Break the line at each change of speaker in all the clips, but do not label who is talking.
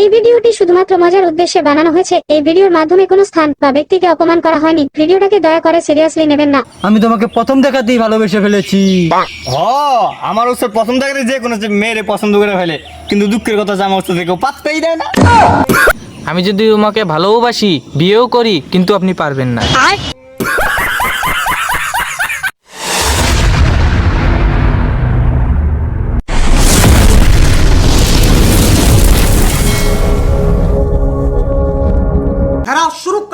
এই ভিডিওটি শুধুমাত্র মজার উদ্দেশ্যে বানানো হয়েছে। এই ভিডিওর মাধ্যমে কোনো স্থান বা ব্যক্তিকে অপমান করা হয়নি। ভিডিওটাকে দয়া করে সিরিয়াসলি নেবেন না।
আমি তোমাকে প্রথম দেখাতেই ভালোবেসে ফেলেছি।
হ আমার হচ্ছে প্রথম দেখাতে যে কোনো যে মেয়েরে পছন্দ করে ফেলে কিন্তু দুঃখের কথা যে আমার হচ্ছে কেউ পাত্তাই দেয় না।
আমি যদি তোমাকে ভালোবাসি বিয়েও করি কিন্তু আপনি পারবেন না।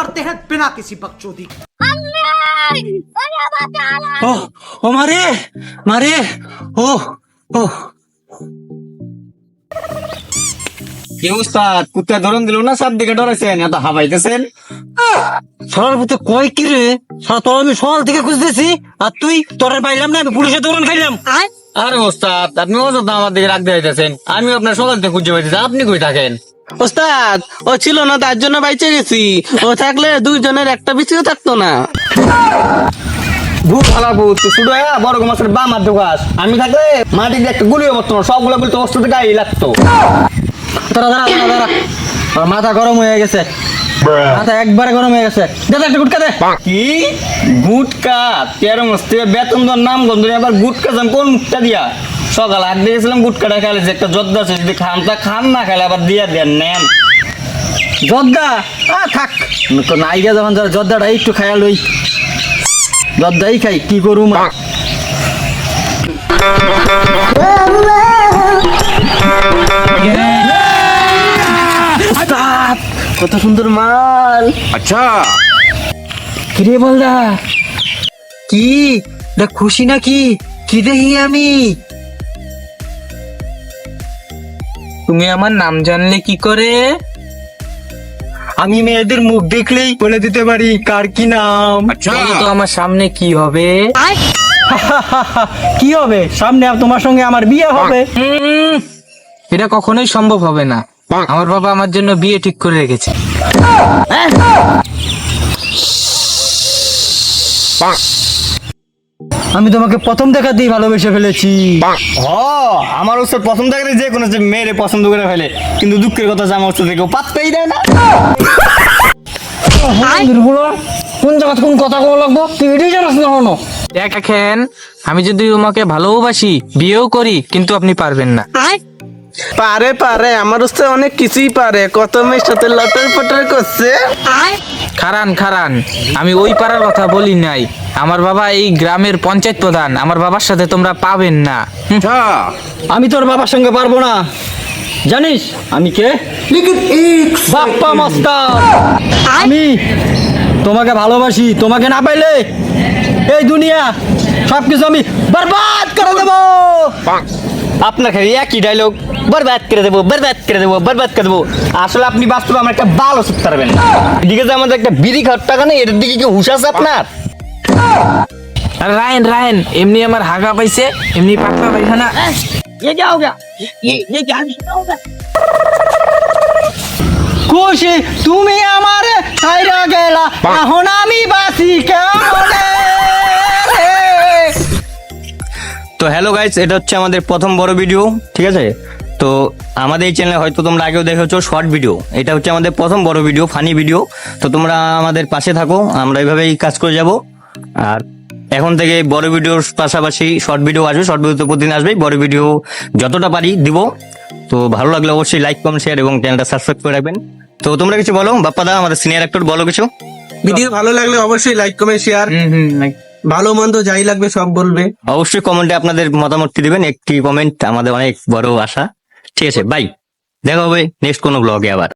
करते हैं बिना किसी बकचोदी के।
ও ও মারে মারে ও ও
কি অবস্থা কুত্তা ধরন দিল না সব দিকে ডরাইছেন এত হাবাইতেছেন
সরার মধ্যে কয় কি রে সারা তোর আমি সকাল থেকে খুঁজতেছি আর তুই তোর পাইলাম না আমি পুলিশের দৌড়ান খাইলাম
আরে ওস্তাদ আপনি অযথা আমার দিকে রাখতে হইতেছেন আমি আপনার সকাল থেকে খুঁজে পাইতেছি আপনি কই থাকেন
ওস্তাদ ও ছিল না তার জন্য বাইচে গেছি। ও থাকলে দুইজনের একটা বিচিও থাকতো না।
ভূত হালা ভূত শুধু বড় মাছের ঢোকাস। আমি থাকলে মাটি দিয়ে একটা গুলিও মারতো না সবগুলো গুলি তো অস্ত্র গায়ে লাগতো।
দাঁড়া দাঁড়া দাঁড়া দাঁড়া। মাথা গরম হয়ে গেছে। মাথা একবারে গরম হয়ে গেছে। দে দে, একটা গুটকা দে।
কি? গুটকা? তেরো মস্তি বেতন নাম গন্ধ আবার গুটকা যান কোন মুখটা দিয়া? সকাল আট দিয়ে গেছিলাম গুটকাটা খাইলে যে একটা জর্দা আছে যদি খান তা খান না খাইলে আবার দিয়া দেন নেন।
জর্দা? আ থাক। তো নাইগা যখন যারা জর্দাটা একটু খাইয়া লই। জর্দাই খাই কি করু? উস্তাদ, কত সুন্দর মাল। আচ্ছা। কিরে বলদা? কি? খুশি নাকি? কি দেখি আমি?
তুমি আমার নাম জানলে কি করে?
আমি মেয়েদের মুখ দেখলেই বলে দিতে পারি কার কি নাম?
বলো তো আমার সামনে কি হবে?
কি হবে? সামনে আর তোমার সঙ্গে আমার বিয়ে হবে।
উম, এটা কখনোই সম্ভব হবে না। আমার বাবা আমার জন্য বিয়ে ঠিক করে রেখেছে।
আমি তোমাকে প্রথম দেখাতেই ভালোবেসে ফেলেছি।
হ আমার হচ্ছে প্রথম দেখাতে যে কোনো যে মেয়েরে পছন্দ করে ফেলে কিন্তু দুঃখের কথা যে আমার হচ্ছে কেউ পাত্তাই দেয় না।
কোন জায়গা কোন কথা কো লাগবো? তুই এটাই জানাস না হনো
দেখেন আমি যদি তোমাকে ভালোবাসি বিয়েও করি কিন্তু আপনি পারবেন না।
পারে পারে আমার হচ্ছে অনেক কিছুই পারে। কত মেয়ের সাথে লটর পটর করছে
খারান খারান আমি ওই পাড়ার কথা বলি নাই। আমার বাবা এই গ্রামের পঞ্চায়েত প্রধান আমার বাবার সাথে তোমরা পাবেন না।
আমি তোর বাবার সঙ্গে পারব না। জানিস আমি কে? বাপ্পা মাস্টার। আমি তোমাকে ভালোবাসি তোমাকে না পাইলে এই দুনিয়া সবকিছু আমি বরবাদ করে দেবো।
আপনার খালি একই ডায়লগ বরবাদ করে দেবো বরবাদ করে দেবো বরবাদ করে দেবো। আসলে আপনি বাস্তবে আমার একটা ভালো শিখতে পারবেন না এদিকে যে আমাদের একটা বিড়ি খাওয়ার টাকা নেই এর দিকে কি হুশ আছে আপনার?
আর রায়ন রায়ন এমনি আমার হাগা পাইছে এমনি পাকলা পায়খানা
খুশি তুমি আমার ছাইরা গেলা এখন আমি বাসি কেমনে?
তো হ্যালো গাইস এটা হচ্ছে আমাদের প্রথম বড় ভিডিও ঠিক আছে? তো আমাদের এই চ্যানেলে হয়তো তোমরা আগেও দেখেছ শর্ট ভিডিও এটা হচ্ছে আমাদের প্রথম বড় ভিডিও ফানি ভিডিও তো তোমরা আমাদের পাশে থাকো আমরা এইভাবেই কাজ করে যাব। আর এখন থেকে বড় ভিডিওর পাশাপাশি শর্ট ভিডিও আসবে শর্ট ভিডিও তো প্রতিদিন আসবে বড় ভিডিও যতটা পারি দিব। তো ভালো লাগলে অবশ্যই লাইক কমেন্ট শেয়ার এবং চ্যানেলটা সাবস্ক্রাইব করে রাখবেন। তো তোমরা কিছু বলো বাপ্পাদা আমাদের সিনিয়র অ্যাক্টর বলো কিছু।
ভিডিও ভালো লাগলে অবশ্যই লাইক কমেন্ট শেয়ার
হুম হুম
ভালো মন্দ যাই লাগবে সব বলবে।
অবশ্যই কমেন্টে আপনাদের মতামত দিবেন, একটি কমেন্ট আমাদের অনেক বড় আশা। ঠিক আছে বাই দেখা হবে নেক্সট কোনো ব্লগে আবার।